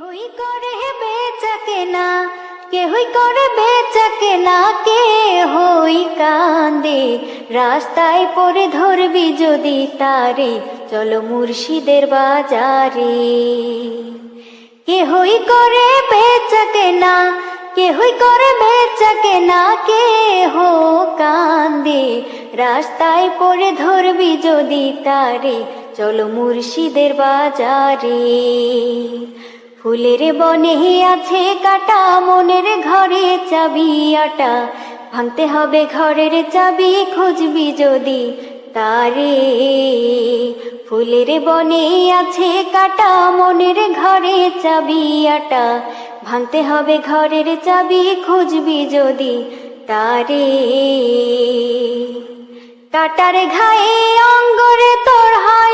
কেহই করে বেচা কেনা কেহই করে বেচা কেনা কে হই কান্দে রাস্তায় পরে ধরবি যদি তারে, চলো মুর্শিদের বাজারে। কেহই করে বেচা কেনা কেহই করে বেচা কেনা কে হো কান্দে রাস্তায় পরে ধরবি যদি তারে, চলো মুর্শিদের বাজারে। ফুলের বনে আছে কাটা, মনের ঘরে চাবি আটা। ভাঙতে হবে ঘরের চাবি, খুঁজবি যদি তারে। ফুলের বনে আছে কাটা, মনের ঘরে চাবি আটা। ভাঙতে হবে ঘরের চাবি, খুঁজবি যদি তারে। কাটার ঘায়ে অঙ্গরে তোর হয়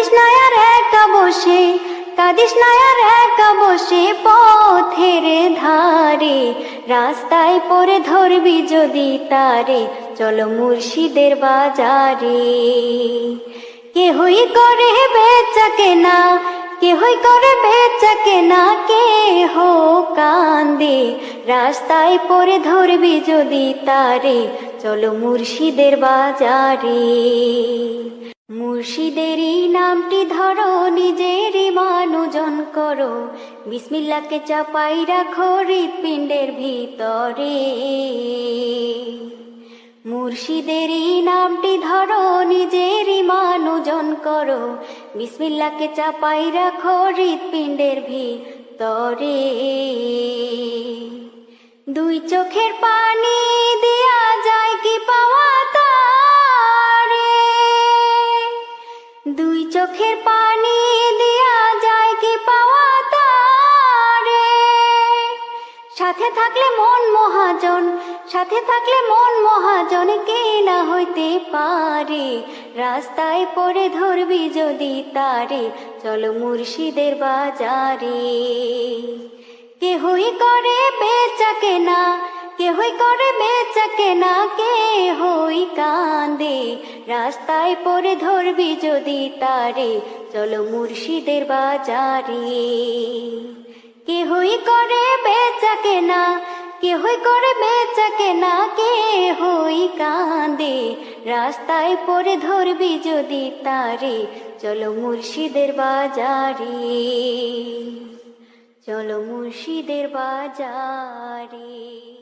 কাদিস নায়ার একা বসে কাদিস নায়ার একা বসে পথের ধারে, রাস্তায় পরে ধরবি যদি তারে, চলো মুর্শিদের বাজারে। কেহই করে বেচা কেনা, কেহই করে বেচা কেনা কে হো কান্দে, রাস্তায় পরে ধরবি যদি তারে, চলো মুর্শিদের বাজারে। মুর্শিদেরই নামটি ধরো, নিজেরই মানুজন করো। বিসমিল্লাকে চাপাই রাখো হৃৎপিণ্ডের ভিতরে। মুর্শিদেরই নামটি ধরো নিজের মানুজন করো। বিসমিল্লাকে চাপাই রাখো হৃৎপিণ্ডের ভিতরে। দুই চোখের পানি দেয়া যায় কি পাওয়া চোখের পানি দেয়া যায় কি পাওয়া তারে? সাথে থাকলে মন মহাজন, সাথে থাকলে মন মহাজন, কে না হইতে পারে? রাস্তায় পড়ে ধরবি যদি তারে, চলো মুর্শিদের বাজারে। কেহই করে বেচা কেনা, কেহই করে বেচা কেনা কে হই রাস্তায় পরে ধরবি যদি তারে। চলো মুর্শিদের বাজারে। কেহই করে বেচা কেনা, কেহই করে বেচা কেনা কে হই কান্দে রাস্তায় পরে ধরবি যদি তারে। চলো মুর্শিদের বাজারে। চলো মুর্শিদের বাজারে।